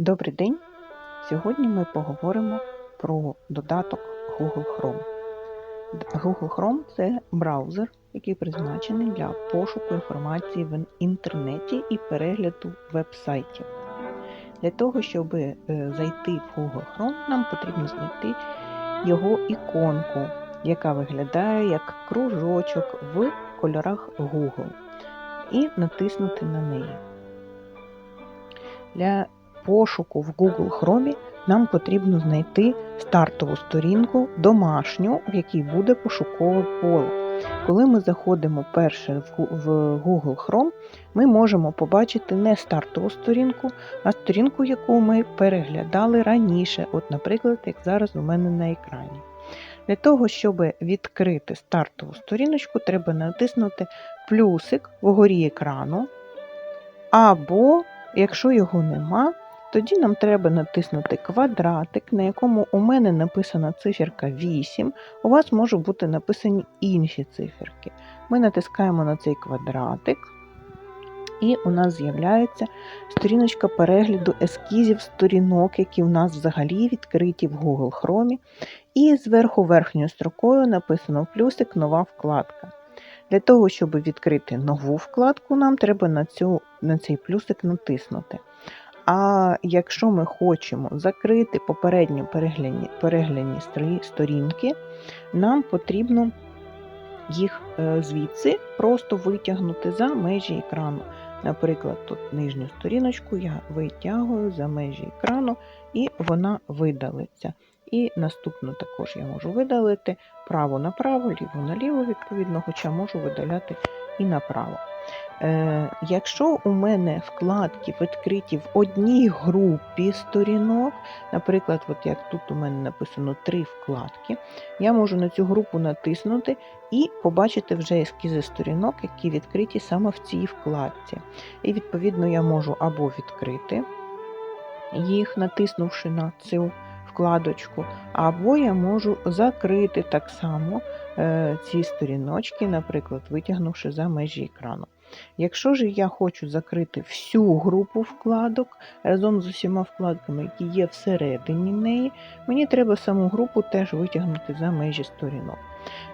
Добрий день! Сьогодні ми поговоримо про додаток Google Chrome. Google Chrome це браузер, який призначений для пошуку інформації в інтернеті і перегляду веб-сайтів. Для того, щоб е, зайти в Google Chrome, нам потрібно знайти його іконку, яка виглядає як кружочок в кольорах Google, і натиснути на неї. Для пошуку в Google Chrome нам потрібно знайти стартову сторінку домашню, в якій буде пошукове поле. Коли ми заходимо перше в Google Chrome, ми можемо побачити не стартову сторінку, а сторінку, яку ми переглядали раніше, от, наприклад, як зараз у мене на екрані. Для того, щоб відкрити стартову сторіночку, треба натиснути плюсик вгорі екрану, або, якщо його нема, тоді нам треба натиснути квадратик, на якому у мене написана циферка 8, у вас можуть бути написані інші циферки. Ми натискаємо на цей квадратик, і у нас з'являється сторіночка перегляду ескізів сторінок, які у нас взагалі відкриті в Google Chrome. І зверху верхньою строкою написано плюсик нова вкладка. Для того, щоб відкрити нову вкладку, нам треба на, цю, на цей плюсик натиснути. А якщо ми хочемо закрити попередньо перегляні, перегляні сторінки, нам потрібно їх е, звідси просто витягнути за межі екрану. Наприклад, тут нижню сторіночку я витягую за межі екрану, і вона видалиться. І наступну також я можу видалити право направо, ліво наліво, відповідно, хоча можу видаляти і направо. Е, Якщо у мене вкладки відкриті в одній групі сторінок, наприклад, от як тут у мене написано три вкладки, я можу на цю групу натиснути і побачити вже ескізи сторінок, які відкриті саме в цій вкладці. І, відповідно, я можу або відкрити їх, натиснувши на цю вкладочку, або я можу закрити так само е, ці сторіночки, наприклад, витягнувши за межі екрану. Якщо ж я хочу закрити всю групу вкладок разом з усіма вкладками, які є всередині неї, мені треба саму групу теж витягнути за межі сторінок.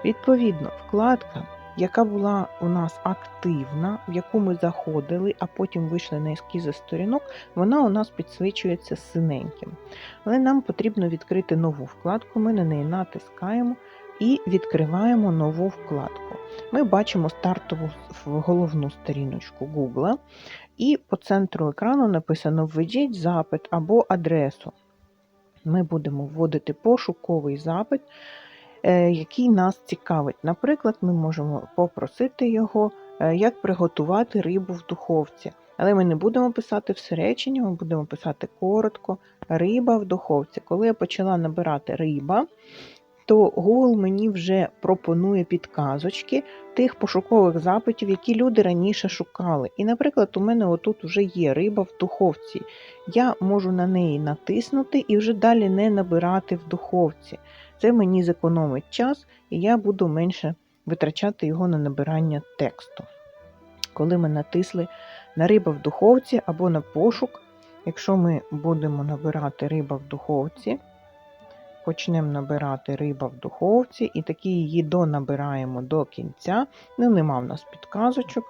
Відповідно, вкладка, яка була у нас активна, в яку ми заходили, а потім вийшли на ескізи сторінок, вона у нас підсвічується синеньким. Але нам потрібно відкрити нову вкладку, ми на неї натискаємо і відкриваємо нову вкладку. Ми бачимо стартову головну сторіночку Google, і по центру екрану написано Введіть запит або адресу. Ми будемо вводити пошуковий запит, е, який нас цікавить. Наприклад, ми можемо попросити його, е, як приготувати рибу в духовці. Але ми не будемо писати все речення, ми будемо писати коротко риба в духовці. Коли я почала набирати риба, то Google мені вже пропонує підказочки тих пошукових запитів, які люди раніше шукали. І, наприклад, у мене отут вже є риба в духовці. Я можу на неї натиснути і вже далі не набирати в духовці. Це мені зекономить час, і я буду менше витрачати його на набирання тексту. Коли ми натисли на риба в духовці або на пошук, якщо ми будемо набирати риба в духовці, почнемо набирати риба в духовці, і таки її донабираємо до кінця. Ну, нема в нас підказочок.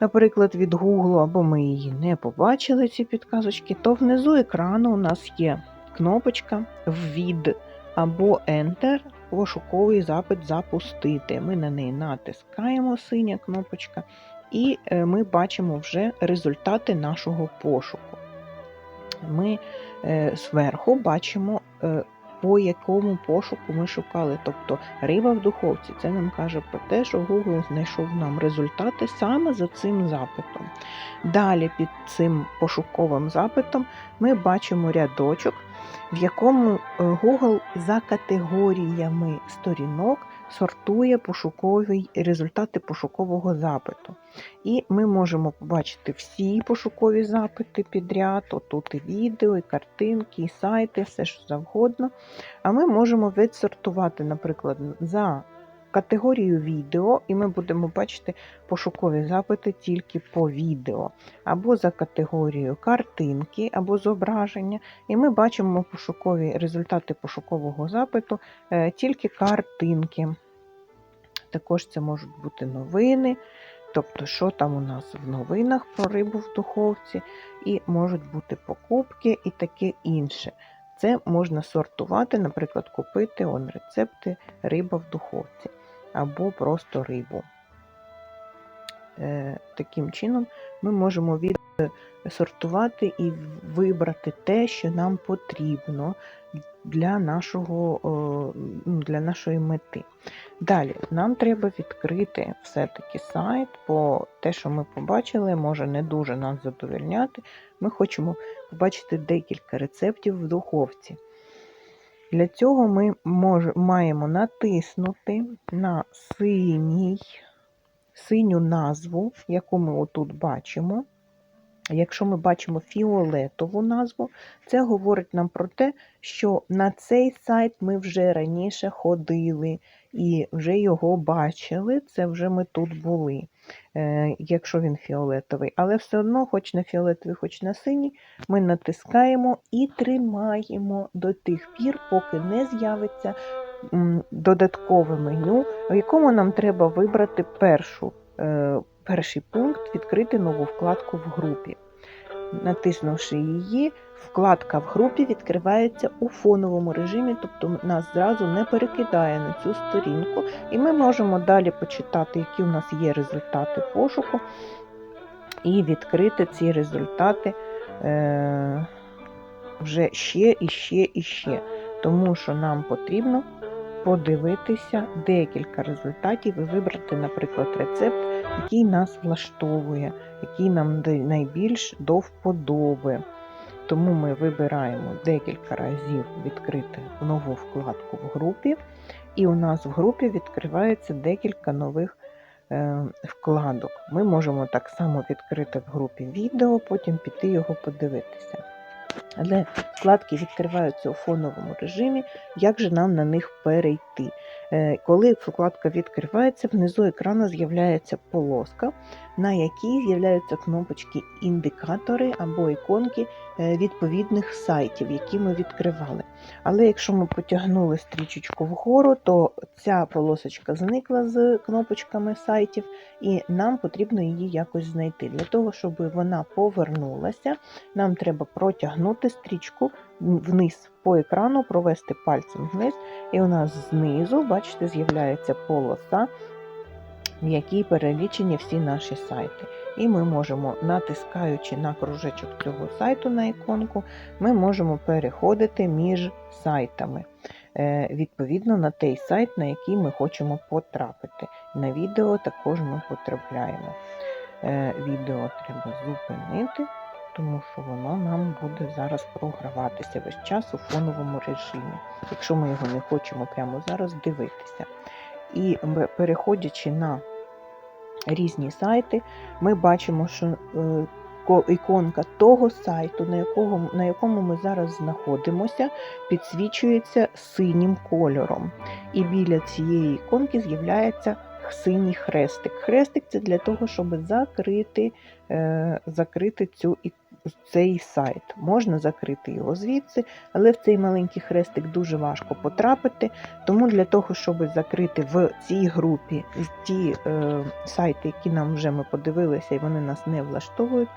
Наприклад, від Google, або ми її не побачили, ці підказочки, то внизу екрану у нас є кнопочка Ввід або Enter, пошуковий запит запустити. Ми на неї натискаємо синя кнопочка, і е, ми бачимо вже результати нашого пошуку. Ми зверху бачимо е, по якому пошуку ми шукали. Тобто риба в духовці. Це нам каже про те, що Google знайшов нам результати саме за цим запитом. Далі під цим пошуковим запитом ми бачимо рядочок, в якому е, Google за категоріями сторінок сортує пошукові результати пошукового запиту. І ми можемо побачити всі пошукові запити підряд, отут і відео, і картинки, і сайти, все що завгодно. А ми можемо відсортувати, наприклад, за категорію відео, і ми будемо бачити пошукові запити тільки по відео, або за категорією картинки, або зображення. І ми бачимо пошукові результати пошукового запиту е, тільки картинки. Також це можуть бути новини, тобто, що там у нас в новинах про рибу в духовці, і можуть бути покупки і таке інше. Це можна сортувати, наприклад, купити он, рецепти риба в духовці або просто рибу. Е, Таким чином ми можемо відсортувати і вибрати те, що нам потрібно для, нашого, е, для нашої мети. Далі, нам треба відкрити все-таки сайт, бо те, що ми побачили, може не дуже нас задовольняти. Ми хочемо побачити декілька рецептів в духовці. Для цього ми мож, маємо натиснути на синій, синю назву, яку ми отут бачимо. Якщо ми бачимо фіолетову назву, це говорить нам про те, що на цей сайт ми вже раніше ходили і вже його бачили, це вже ми тут були, якщо він фіолетовий. Але все одно, хоч на фіолетовий, хоч на синій, ми натискаємо і тримаємо до тих пір, поки не з'явиться додаткове меню, в якому нам треба вибрати першу. Е, перший пункт відкрити нову вкладку в групі. Натиснувши її, вкладка в групі відкривається у фоновому режимі, тобто нас зразу не перекидає на цю сторінку, і ми можемо далі почитати, які у нас є результати пошуку, і відкрити ці результати е, вже ще і ще і ще. Тому що нам потрібно подивитися декілька результатів і вибрати, наприклад, рецепт, який нас влаштовує, який нам найбільш до вподоби. Тому ми вибираємо декілька разів відкрити нову вкладку в групі, і у нас в групі відкривається декілька нових е, вкладок. Ми можемо так само відкрити в групі відео, потім піти його подивитися. Але вкладки відкриваються у фоновому режимі, як же нам на них перейти? Е, коли вкладка відкривається, внизу екрану з'являється полоска, на якій з'являються кнопочки індикатори або іконки е, відповідних сайтів, які ми відкривали. Але якщо ми потягнули стрічечку вгору, то ця полосочка зникла з кнопочками сайтів, і нам потрібно її якось знайти. Для того, щоб вона повернулася, нам треба протягнути стрічку вниз по екрану, провести пальцем вниз, і у нас знизу, бачите, з'являється полоса, в якій перелічені всі наші сайти. І ми можемо, натискаючи на кружечок цього сайту на іконку, ми можемо переходити між сайтами. Е, відповідно на той сайт, на який ми хочемо потрапити. На відео також ми потрапляємо. Е, відео треба зупинити тому що воно нам буде зараз програватися весь час у фоновому режимі, якщо ми його не хочемо прямо зараз дивитися. І переходячи на різні сайти, ми бачимо, що е, іконка того сайту, на якому, на якому ми зараз знаходимося, підсвічується синім кольором. І біля цієї іконки з'являється синій хрестик. Хрестик це для того, щоб закрити е, закрити цю цей сайт. Можна закрити його звідси, але в цей маленький хрестик дуже важко потрапити. Тому для того, щоб закрити в цій групі ті е, сайти, які нам вже ми подивилися, і вони нас не влаштовують,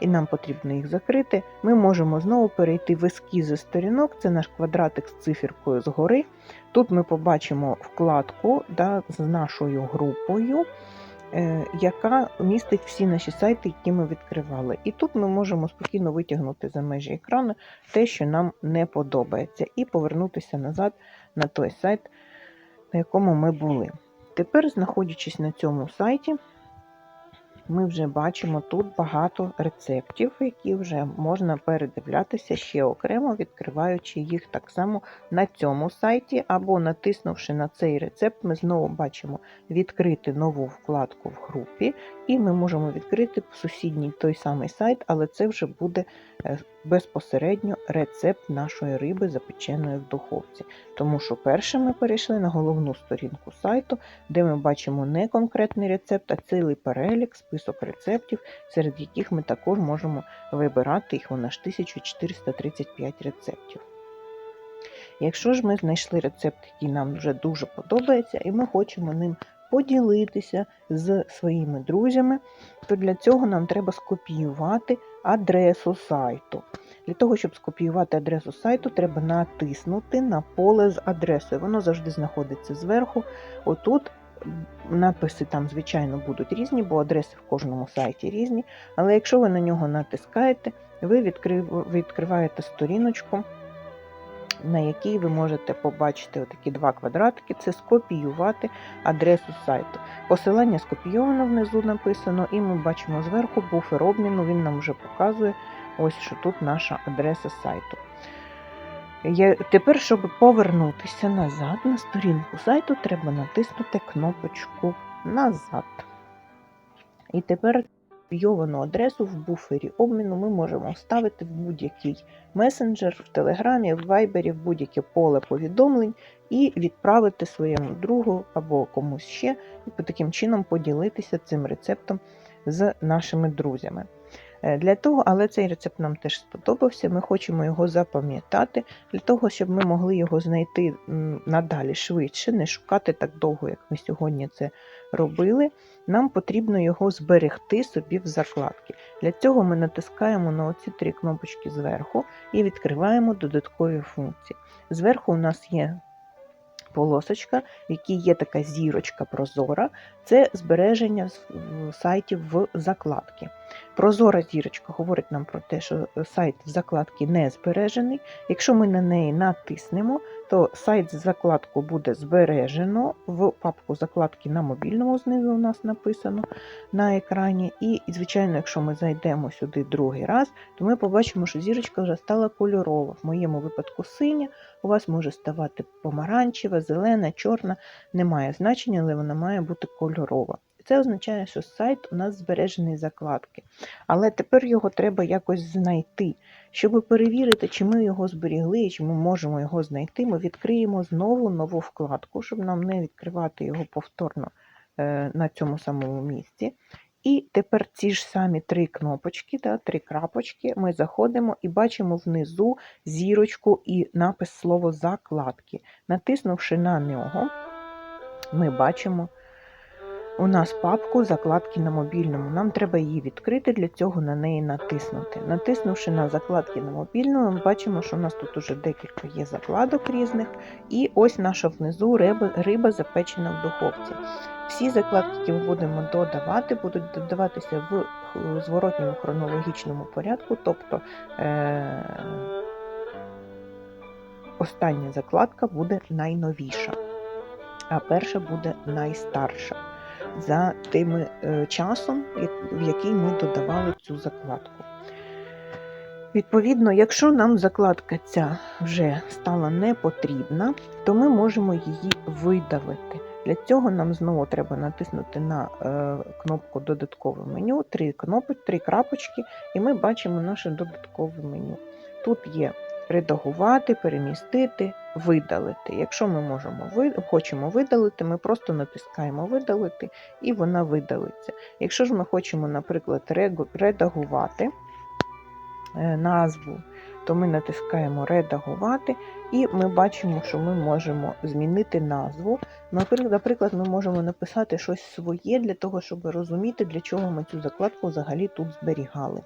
і нам потрібно їх закрити, ми можемо знову перейти в ескізи сторінок, це наш квадратик з циферкою згори. Тут ми побачимо вкладку да, з нашою групою. Е, яка містить всі наші сайти, які ми відкривали. І тут ми можемо спокійно витягнути за межі екрану те, що нам не подобається, і повернутися назад на той сайт, на якому ми були. Тепер, знаходячись на цьому сайті, ми вже бачимо тут багато рецептів, які вже можна передивлятися ще окремо, відкриваючи їх так само на цьому сайті, або натиснувши на цей рецепт, ми знову бачимо відкрити нову вкладку в групі, і ми можемо відкрити сусідній той самий сайт, але це вже буде е, безпосередньо рецепт нашої риби, запеченої в духовці. Тому що перше ми перейшли на головну сторінку сайту, де ми бачимо не конкретний рецепт, а цілий перелік, список рецептів, серед яких ми також можемо вибирати їх у наш 1435 рецептів. Якщо ж ми знайшли рецепт, який нам вже дуже подобається, і ми хочемо ним поділитися з своїми друзями, то для цього нам треба скопіювати адресу сайту. Для того, щоб скопіювати адресу сайту, треба натиснути на поле з адресою. Воно завжди знаходиться зверху. Отут написи там, звичайно, будуть різні, бо адреси в кожному сайті різні. Але якщо ви на нього натискаєте, ви відкриваєте сторіночку на якій ви можете побачити отакі два квадратики, це скопіювати адресу сайту. Посилання скопійовано внизу написано, і ми бачимо зверху буфер обміну, він нам вже показує, ось що тут наша адреса сайту. Я, Тепер, щоб повернутися назад на сторінку сайту, треба натиснути кнопочку Назад. І тепер скопійовану адресу в буфері обміну ми можемо вставити в будь-який месенджер, в Телеграмі, в Вайбері, в будь-яке поле повідомлень і відправити своєму другу або комусь ще, і таким чином поділитися цим рецептом з нашими друзями. Е, для того, Але цей рецепт нам теж сподобався, ми хочемо його запам'ятати, для того, щоб ми могли його знайти надалі швидше, не шукати так довго, як ми сьогодні це робили. Нам потрібно його зберегти собі в закладки. Для цього ми натискаємо на оці три кнопочки зверху і відкриваємо додаткові функції. Зверху у нас є полосочка, в якій є така зірочка прозора, це збереження сайтів в закладки. Прозора зірочка говорить нам про те, що сайт в закладці не збережений. Якщо ми на неї натиснемо, то сайт з закладку буде збережено в папку закладки на мобільному, знизу у нас написано на екрані. І, звичайно, якщо ми зайдемо сюди другий раз, то ми побачимо, що зірочка вже стала кольорова. В моєму випадку синя, у вас може ставати помаранчева, зелена, чорна, немає значення, але вона має бути кольорова. Це означає, що сайт у нас збережений закладки. Але тепер його треба якось знайти. Щоб перевірити, чи ми його зберігли і чи ми можемо його знайти, ми відкриємо знову нову вкладку, щоб нам не відкривати його повторно е, на цьому самому місці. І тепер ці ж самі три кнопочки, та, три крапочки, ми заходимо і бачимо внизу зірочку і напис слово закладки. Натиснувши на нього, ми бачимо у нас папку закладки на мобільному. Нам треба її відкрити, для цього на неї натиснути. Натиснувши на закладки на мобільному, ми бачимо, що у нас тут уже декілька є закладок різних. І ось наша внизу риба, риба запечена в духовці. Всі закладки, які ми будемо додавати, будуть додаватися в зворотньому хронологічному порядку, тобто е- остання закладка буде найновіша, а перша буде найстарша за тим е, часом, в який ми додавали цю закладку. Відповідно, якщо нам закладка ця вже стала не потрібна, то ми можемо її видалити. Для цього нам знову треба натиснути на е, кнопку Додаткове меню, три кнопки, три крапочки, і ми бачимо наше додаткове меню. Тут є редагувати, перемістити, видалити. Якщо ми можемо, хочемо видалити, ми просто натискаємо видалити і вона видалиться. Якщо ж ми хочемо, наприклад, редагувати е, назву, то ми натискаємо редагувати, і ми бачимо, що ми можемо змінити назву. Наприклад, ми можемо написати щось своє для того, щоб розуміти, для чого ми цю закладку взагалі тут зберігали.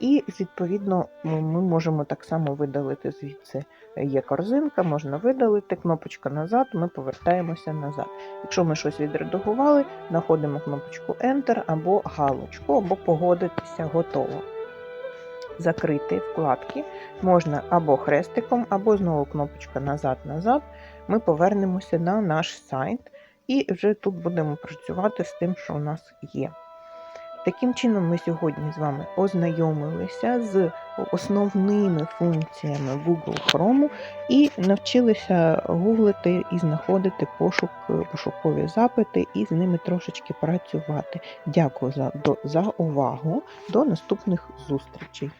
І, відповідно, ми можемо так само видалити звідси є корзинка, можна видалити, кнопочка назад, ми повертаємося назад. Якщо ми щось відредагували, знаходимо кнопочку Enter або галочку, або погодитися готово. Закрити вкладки можна або хрестиком, або знову кнопочка назад-назад. Ми повернемося на наш сайт і вже тут будемо працювати з тим, що у нас є. Таким чином, ми сьогодні з вами ознайомилися з основними функціями Google Chrome і навчилися гуглити і знаходити пошук, пошукові запити і з ними трошечки працювати. Дякую за, за увагу. До наступних зустрічей!